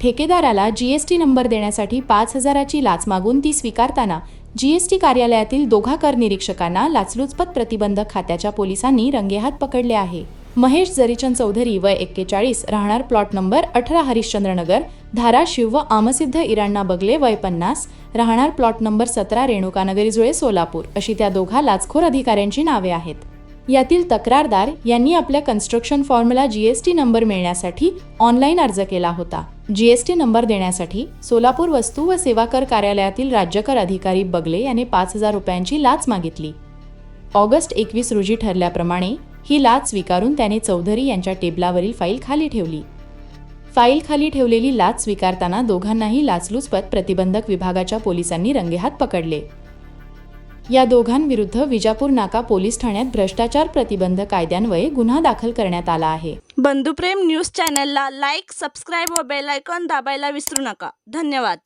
ठेकेदाराला GST number देण्यासाठी पाच हजाराची लाच मागून ती स्वीकारताना जीएसटी कार्यालयातील दोघा कर निरीक्षकांना लाचलुचपत प्रतिबंधक खात्याच्या पोलिसांनी रंगेहात पकडले आहे. महेश जरीचंद चौधरी वय एक्केचाळीस राहणार प्लॉट नंबर अठरा हरिश्चंद्रनगर धाराशिव व आमसिद्ध इराण्णा बगले वय पन्नास राहणार प्लॉट नंबर सतरा रेणुकानगरी जुळे सोलापूर अशी त्या दोघा लाचखोर अधिकाऱ्यांची नावे आहेत. यातील तक्रारदार यांनी आपल्या कन्स्ट्रक्शन फॉर्मला जीएसटी नंबर मिळण्यासाठी ऑनलाईन अर्ज केला होता. जीएसटी नंबर देण्यासाठी सोलापूर वस्तू व सेवा कर कार्यालयातील राज्यकर अधिकारी बगले याने पाच हजार रुपयांची लाच मागितली. ऑगस्ट एकवीस रोजी ठरल्याप्रमाणे ही लाच स्वीकारून त्याने चौधरी यांच्या टेबलावरील फाईल खाली ठेवली. फाईल खाली ठेवलेली लाच स्वीकारताना दोघांनाही लाचलुचपत प्रतिबंधक विभागाच्या पोलिसांनी रंगेहात पकडले. या दोघांविरुद्ध विजापूर नाका पोलीस ठाण्यात भ्रष्टाचार प्रतिबंध कायद्यान्वये गुन्हा दाखल करण्यात आला आहे. बंधुप्रेम न्यूज चॅनलला लाईक सबस्क्राईब व बेल आयकॉन दाबायला विसरू नका. धन्यवाद.